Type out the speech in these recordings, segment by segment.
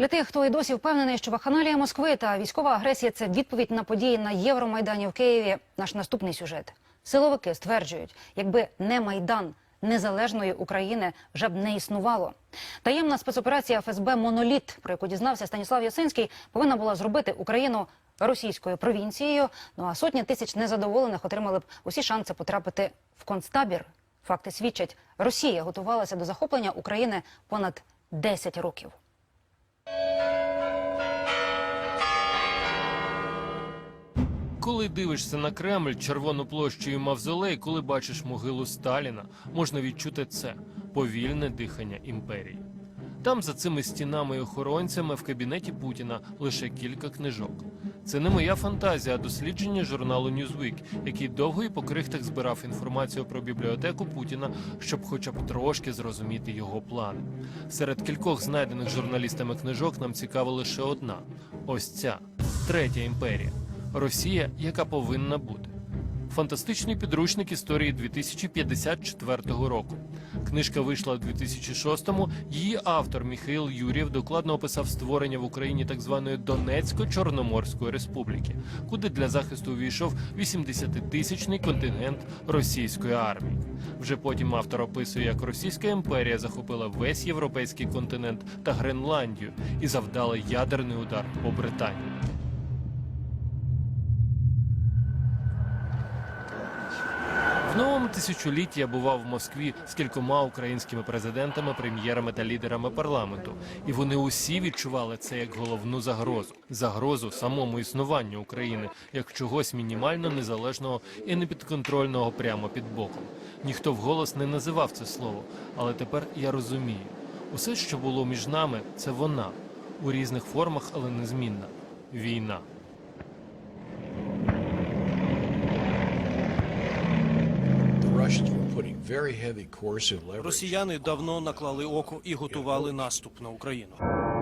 Для тих, хто і досі впевнений, що вакханалія Москви та військова агресія це відповідь на події на Євромайдані в Києві. Наш наступний сюжет. Силовики стверджують, якби не майдан. Незалежної України вже б не існувало. Таємна спецоперація ФСБ Моноліт, про яку дізнався Станіслав Ясинський, повинна була зробити Україну російською провінцією. Ну а сотні тисяч незадоволених отримали б усі шанси потрапити в концтабір. Факти свідчать, Росія готувалася до захоплення України понад 10 років. Коли дивишся на Кремль, Червону площу і Мавзолей, коли бачиш могилу Сталіна, можна відчути це повільне дихання імперії. Там, за цими стінами і охоронцями, в кабінеті Путіна лише кілька книжок. Це не моя фантазія, а дослідження журналу Newsweek, який довго і по крихтах збирав інформацію про бібліотеку Путіна, щоб хоча б трошки зрозуміти його плани. Серед кількох знайдених журналістами книжок нам цікава лише одна: ось ця третя імперія. Росія, яка повинна бути. Фантастичний підручник історії 2054 року. Книжка вийшла у 2006-му. Її автор Міхаїл Юрєв докладно описав створення в Україні так званої Донецько-Чорноморської республіки, куди для захисту увійшов 80-тисячний контингент російської армії. Вже потім автор описує, як Російська імперія захопила весь європейський континент та Гренландію і завдала ядерний удар по Британії. Новому тисячолітті я бував в Москві з кількома українськими президентами, прем'єрами та лідерами парламенту, і вони усі відчували це як головну загрозу загрозу самому існуванню України як чогось мінімально незалежного і непідконтрольного прямо під боком. Ніхто вголос не називав це слово, але тепер я розумію. Усе, що було між нами, це вона у різних формах, але незмінна війна. Росіяни давно наклали око і готували наступ на Україну.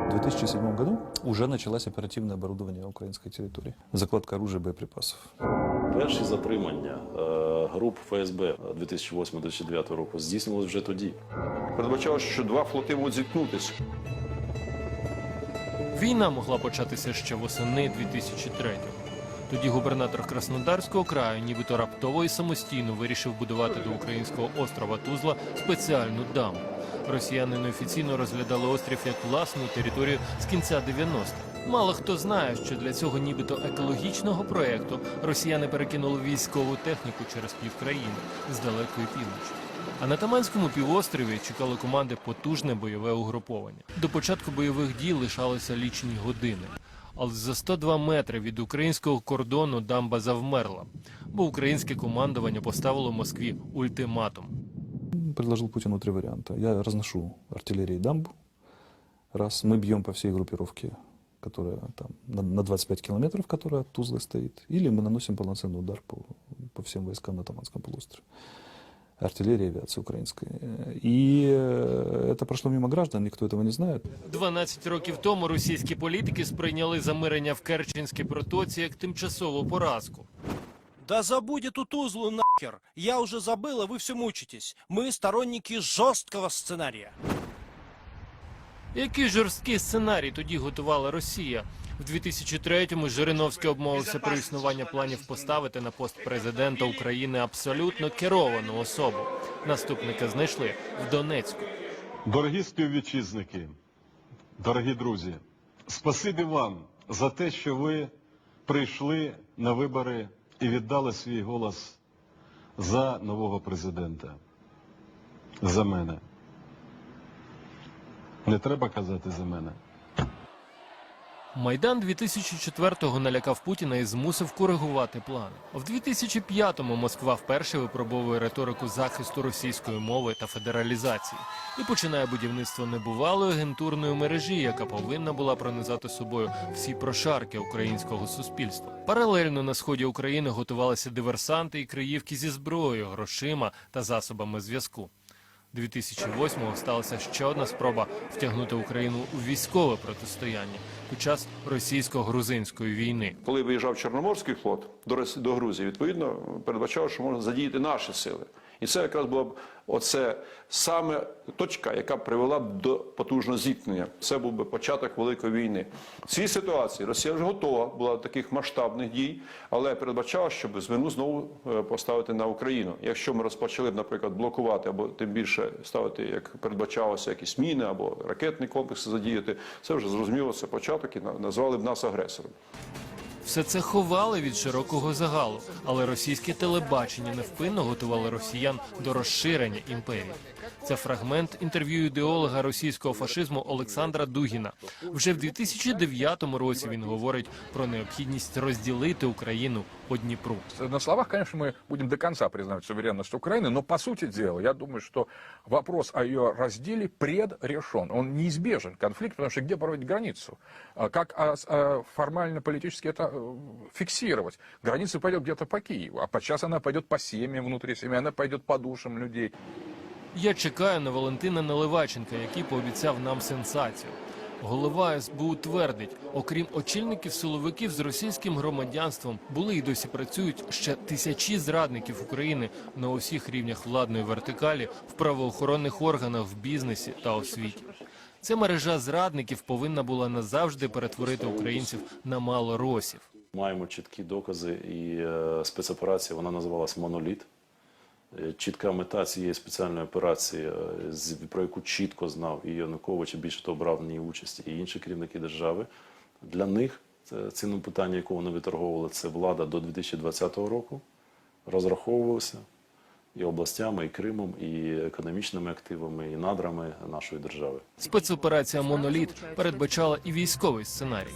В 2007 году уже началось оперативное оборудование украинской территории. Закладка оружия и боеприпасов. Перші затримання е, груп ФСБ 2008-2009 року здійснилось вже тоді. Передбачалося, що два флоти можуть зіткнутися. Війна могла початися ще восени 2003-го. Тоді губернатор Краснодарського краю, нібито раптово і самостійно вирішив будувати до українського острова Тузла спеціальну дамбу. Росіяни неофіційно розглядали острів як власну територію з кінця 90-х. Мало хто знає, що для цього нібито екологічного проекту росіяни перекинули військову техніку через півкраїни з далекої півночі. А на Таманському півострові чекали команди потужне бойове угруповання. До початку бойових дій лишалися лічні години Але за 102 метри від українського кордону дамба завмерла, бо українське командування поставило Москві ультиматум. Предложил Путину три варианта. Я разношу артиллерии дамбу. Раз. Мы бьем по всей группировке, которая там на, на 25 километров, которая от Тузлы стоит. Или мы наносим полноценный удар по, по всем войскам на Таманском полуострове. Артиллерия и авиация украинская. И э, это прошло мимо граждан, никто этого не знает. 12 років тому російські політики сприйняли замирення в Керченській протоці як тимчасову поразку. Да забудь эту Тузлу нахер! Я уже забыла, вы все мучитесь. Мы сторонники жесткого сценария. Який жорсткий сценарій тоді готувала Росія? В 2003-му Жириновський обмовився про існування планів поставити на пост президента України абсолютно керовану особу. Наступника знайшли в Донецьку. Дорогі співвітчизники, дорогі друзі, спасибі вам за те, що ви прийшли на вибори і віддали свій голос за нового президента. За мене. Не треба казати за мене. Майдан 2004-го налякав Путіна і змусив коригувати плани. В 2005-му Москва вперше випробовує риторику захисту російської мови та федералізації і починає будівництво небувалої агентурної мережі, яка повинна була пронизати собою всі прошарки українського суспільства. Паралельно на сході України готувалися диверсанти і криївки зі зброєю, грошима та засобами зв'язку. 2008-го сталася ще одна спроба втягнути Україну у військове протистояння під час російсько-грузинської війни. Коли виїжджав Чорноморський флот до Грузії, відповідно передбачав, що можна задіяти наші сили. І це якраз була б оце саме точка, яка привела б до потужного зіткнення. Це був би початок великої війни. В цій ситуації Росія вже готова була до таких масштабних дій, але передбачала, щоб звину знову е, поставити на Україну. Якщо ми розпочали б, наприклад, блокувати або тим більше ставити, як передбачалося, якісь міни або ракетні комплекси задіяти, це вже зрозуміло, це початок і назвали б нас агресором. Все це ховали від широкого загалу, але російське телебачення невпинно готувало росіян до розширення імперії. Це фрагмент інтерв'ю ідеолога російського фашизму Олександра Дугіна. Вже в 2009 році він говорить про необхідність розділити Україну по Дніпру. На словах, конечно, мы будем до конца признавать суверенность Украины, но по сути дела, я думаю, что вопрос о ее разделе предрешен. Он неизбежен, конфликт, потому что где проводить границу? А Как а, с- а, формально-политически это э, фиксировать? Граница пойдет где-то по Киеву, а подчас она пойдет по семьям внутри семьи, она пойдет по душам людей. Я чекаю на Валентина Наливайченка, який пообіцяв нам сенсацію. Голова СБУ твердить, окрім очільників силовиків з російським громадянством, були і досі працюють ще тисячі зрадників України на усіх рівнях владної вертикалі, в правоохоронних органах, в бізнесі та освіті. Ця мережа зрадників повинна була назавжди перетворити українців на малоросів. Маємо чіткі докази, і е, спецоперація вона називалась Моноліт. Е, Чітка мета цієї спеціальної операції, е, про яку чітко знав і Янукович, і більше того брав в ній участь, і інші керівники держави. Для них цінне питання, якого вони виторговували, це влада до 2020 року. Розраховувалися і областями, і Кримом, і економічними активами, і надрами нашої держави. Спецоперація Моноліт передбачала і військовий сценарій.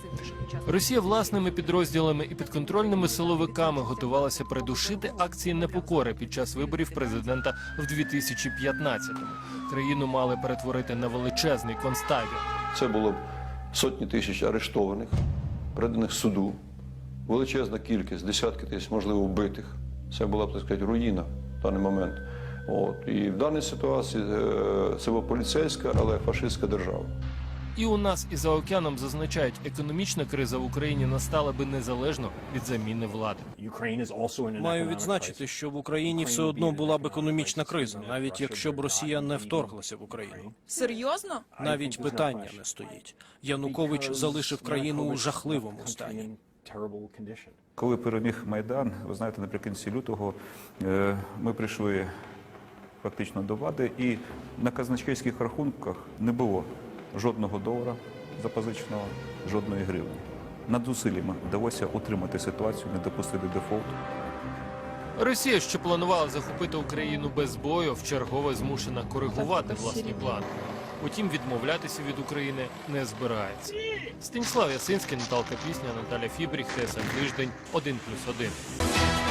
Росія власними підрозділами і підконтрольними силовиками готувалася придушити акції непокори під час виборів президента в 2015-му. Країну мали перетворити на величезний концтабір. Це було б сотні тисяч арештованих, переданих суду, величезна кількість, десятки тисяч, можливо, вбитих. Це була б, так сказати, руїна в даний момент. От. І в даній ситуації це була поліцейська, але фашистська держава. І у нас і за океаном зазначають, економічна криза в Україні настала би незалежно від заміни влади. Маю відзначити, що в Україні все одно була б економічна криза, навіть якщо б Росія не вторглася в Україну. Серйозно? Навіть питання не стоїть. Янукович залишив країну у жахливому стані. Коли переміг Майдан, ви знаєте, наприкінці лютого е, ми прийшли фактично до влади, і на казначейських рахунках не було жодного долара запозиченого, жодної гривні. Над зусиллями вдалося утримати ситуацію, не допустити дефолту. Росія, що планувала захопити Україну без бою, вчергове змушена коригувати власні плани. Утім, відмовлятися від України не збирається. Станіслав Ясинський, Наталка Пісня, Наталя Фібріх, ТСН Тиждень, 1+,1.